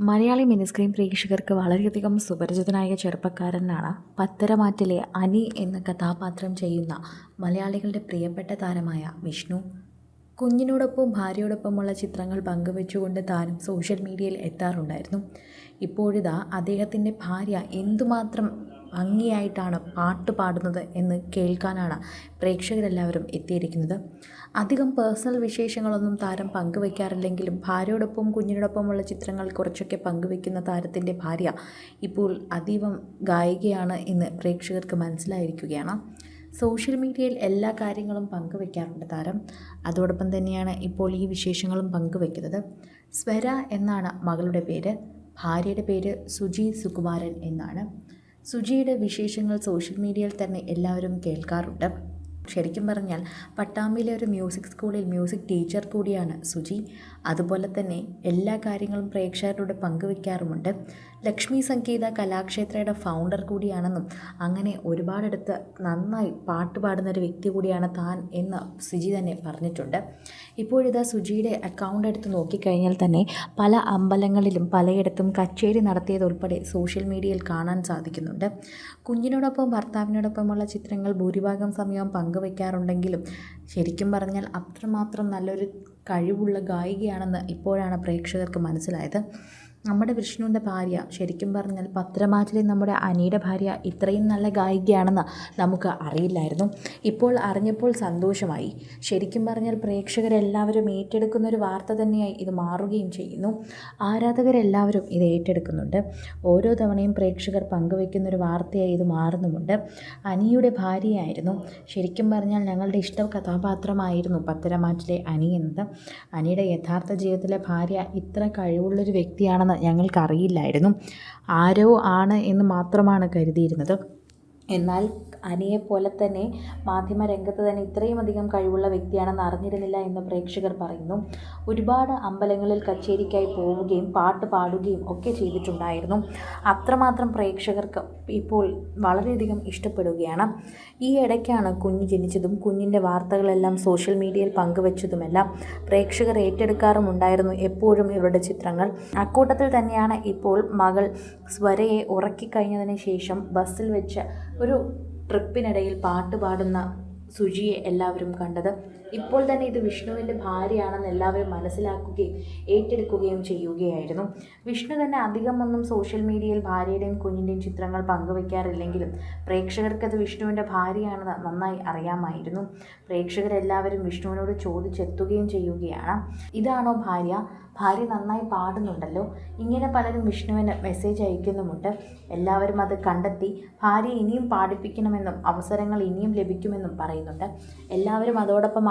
Malayali mini screen പ്രേക്ഷകർക്ക് വളരെയധികം സുപരിചിതനായ ചെറുപ്പക്കാരനാണ്. പത്തരമാറ്റിലെ അനി എന്ന കഥാപാത്രം ചെയ്യുന്ന മലയാളികളുടെ പ്രിയപ്പെട്ട താരമായ വിഷ്ണു. കുഞ്ഞിനോടൊപ്പം ഭാര്യയോടൊപ്പമുള്ള ചിത്രങ്ങൾ പങ്കുവെച്ചുകൊണ്ട് താരം സോഷ്യൽ മീഡിയയിൽ എത്താറുണ്ടായിരുന്നു. ഇപ്പോഴിതാ അദ്ദേഹത്തിന്റെ ഭാര്യ എന്തുമാത്രം ഭംഗിയായിട്ടാണ് പാട്ട് പാടുന്നത് എന്ന് കേൾക്കാനാണ് പ്രേക്ഷകരെല്ലാവരും എത്തിയിരിക്കുന്നത്. അധികം പേഴ്സണൽ വിശേഷങ്ങളൊന്നും താരം പങ്കുവയ്ക്കാറില്ലെങ്കിലും ഭാര്യയോടൊപ്പം കുഞ്ഞിനോടൊപ്പമുള്ള ചിത്രങ്ങൾ കുറച്ചൊക്കെ പങ്കുവയ്ക്കുന്ന താരത്തിന്റെ ഭാര്യ ഇപ്പോൾ അതീവം ഗായികയാണ് എന്ന് പ്രേക്ഷകർക്ക് മനസ്സിലായിരിക്കുകയാണ്. സോഷ്യൽ മീഡിയയിൽ എല്ലാ കാര്യങ്ങളും പങ്കുവയ്ക്കാറുണ്ട് താരം. അതോടൊപ്പം തന്നെയാണ് ഇപ്പോൾ ഈ വിശേഷങ്ങളും പങ്കുവയ്ക്കുന്നത് സ്വര എന്നാണ് മകളുടെ പേര്. ഭാര്യയുടെ പേര് സുജി സുകുമാരൻ എന്നാണ്. സുജിയുടെ വിശേഷങ്ങൾ സോഷ്യൽ മീഡിയയിൽ തന്നെ എല്ലാവരും കേൾക്കാറുണ്ട്. ശരിക്കും പറഞ്ഞാൽ പട്ടാമ്പിയിലെ ഒരു മ്യൂസിക് സ്കൂളിൽ മ്യൂസിക് ടീച്ചർ കൂടിയാണ് സുജി അതുപോലെ തന്നെ എല്ലാ കാര്യങ്ങളും പ്രേക്ഷകരോട് പങ്കുവെക്കാറുമുണ്ട് ലക്ഷ്മി സംഗീത കലാക്ഷേത്രയുടെ ഫൗണ്ടർ കൂടിയാണെന്നും അങ്ങനെ ഒരുപാടെടുത്ത് നന്നായി പാട്ട് പാടുന്ന ഒരു വ്യക്തി കൂടിയാണ് താൻ എന്ന് സുജി തന്നെ പറഞ്ഞിട്ടുണ്ട്. ഇപ്പോഴിതാ സുജിയുടെ അക്കൗണ്ട് എടുത്ത് നോക്കിക്കഴിഞ്ഞാൽ തന്നെ പല അമ്പലങ്ങളിലും പലയിടത്തും കച്ചേരി നടത്തിയതുൾപ്പെടെ സോഷ്യൽ മീഡിയയിൽ കാണാൻ സാധിക്കുന്നുണ്ട്. കുഞ്ഞിനോടൊപ്പം ഭർത്താവിനോടൊപ്പമുള്ള ചിത്രങ്ങൾ ഭൂരിഭാഗം സമയവും പങ്കുവയ്ക്കാറുണ്ടെങ്കിലും ശരിക്കും പറഞ്ഞാൽ അത്രമാത്രം നല്ലൊരു കഴിവുള്ള ഗായികയാണെന്ന് ഇപ്പോഴാണ് പ്രേക്ഷകർക്ക് മനസ്സിലായത്. നമ്മുടെ വിഷ്ണുവിന്റെ ഭാര്യ ശരിക്കും പറഞ്ഞാൽ പത്രമാറ്റിലെ നമ്മുടെ അനിയുടെ ഭാര്യ ഇത്രയും നല്ല ഗായികയാണെന്ന് നമുക്ക് അറിയില്ലായിരുന്നു. ഇപ്പോൾ അറിഞ്ഞപ്പോൾ സന്തോഷമായി. ശരിക്കും പറഞ്ഞാൽ പ്രേക്ഷകരെല്ലാവരും ഏറ്റെടുക്കുന്ന ഒരു വാർത്ത തന്നെയായി ഇത് മാറുകയും ചെയ്യുന്നു. ആരാധകരെല്ലാവരും ഇത് ഏറ്റെടുക്കുന്നുണ്ട്. ഓരോ തവണയും പ്രേക്ഷകർ പങ്കുവയ്ക്കുന്ന ഒരു വാർത്തയായി ഇത് മാറുന്നുമുണ്ട്. അനിയുടെ ഭാര്യയായിരുന്നു. ശരിക്കും പറഞ്ഞാൽ ഞങ്ങളുടെ ഇഷ്ട കഥാപാത്രമായിരുന്നു പത്തരമാറ്റിലെ അനി എന്നത്. അനിയുടെ യഥാർത്ഥ ജീവിതത്തിലെ ഭാര്യ ഇത്ര കഴിവുള്ളൊരു വ്യക്തിയാണെന്ന് ഞങ്ങൾക്കറിയില്ലായിരുന്നു. ആരോ ആണ് എന്ന് മാത്രമാണ് കരുതിയിരുന്നത്. എന്നാൽ അനിയെപ്പോലെ തന്നെ മാധ്യമ മാധ്യമരംഗത്ത് തന്നെ ഇത്രയും അധികം കഴിവുള്ള വ്യക്തിയാണെന്ന് അറിഞ്ഞിരുന്നില്ല എന്ന് പ്രേക്ഷകർ പറയുന്നു. ഒരുപാട് അമ്പലങ്ങളിൽ കച്ചേരിക്കായി പോവുകയും പാട്ട് പാടുകയും ഒക്കെ ചെയ്തിട്ടുണ്ടായിരുന്നു. അത്രമാത്രം പ്രേക്ഷകർക്ക് ഇപ്പോൾ വളരെയധികം ഇഷ്ടപ്പെടുകയാണ്. ഈ ഇടയ്ക്കാണ് കുഞ്ഞ് ജനിച്ചതും കുഞ്ഞിന്റെ വാർത്തകളെല്ലാം സോഷ്യൽ മീഡിയയിൽ പങ്കുവച്ചതുമെല്ലാം പ്രേക്ഷകർ ഏറ്റെടുക്കാറുമുണ്ടായിരുന്നു എപ്പോഴും ഇവരുടെ ചിത്രങ്ങൾ. അക്കൂട്ടത്തിൽ തന്നെയാണ് ഇപ്പോൾ മകൾ സ്വരയെ ഉറക്കിക്കഴിഞ്ഞതിന് ശേഷം ബസ്സിൽ വെച്ച് ഒരു ട്രിപ്പിനിടയിൽ പാട്ട് പാടുന്ന സുജിയെ എല്ലാവരും കണ്ടത് ഇപ്പോൾ തന്നെ ഇത് വിഷ്ണുവിന്റെ ഭാര്യയാണെന്ന് എല്ലാവരും മനസ്സിലാക്കുകയും ഏറ്റെടുക്കുകയും ചെയ്യുകയായിരുന്നു. വിഷ്ണു തന്നെ അധികമൊന്നും സോഷ്യൽ മീഡിയയിൽ ഭാര്യയുടെയും കുഞ്ഞിന്റെയും ചിത്രങ്ങൾ പങ്കുവയ്ക്കാറില്ലെങ്കിലും പ്രേക്ഷകർക്കത് വിഷ്ണുവിന്റെ ഭാര്യയാണെന്ന് നന്നായി അറിയാമായിരുന്നു. പ്രേക്ഷകരെല്ലാവരും വിഷ്ണുവിനോട് ചോദിച്ചെത്തുകയും ചെയ്യുകയാണ്. ഇതാണോ ഭാര്യ? ഭാര്യ നന്നായി പാടുന്നുണ്ടല്ലോ. ഇങ്ങനെ പലരും വിഷ്ണുവിന് മെസ്സേജ് അയക്കുന്നുമുണ്ട്. എല്ലാവരും അത് കണ്ടെത്തി ഭാര്യ ഇനിയും പാടിപ്പിക്കണമെന്നും അവസരങ്ങൾ ഇനിയും ലഭിക്കുമെന്നും പറയുന്നുണ്ട്. എല്ലാവരും അതോടൊപ്പം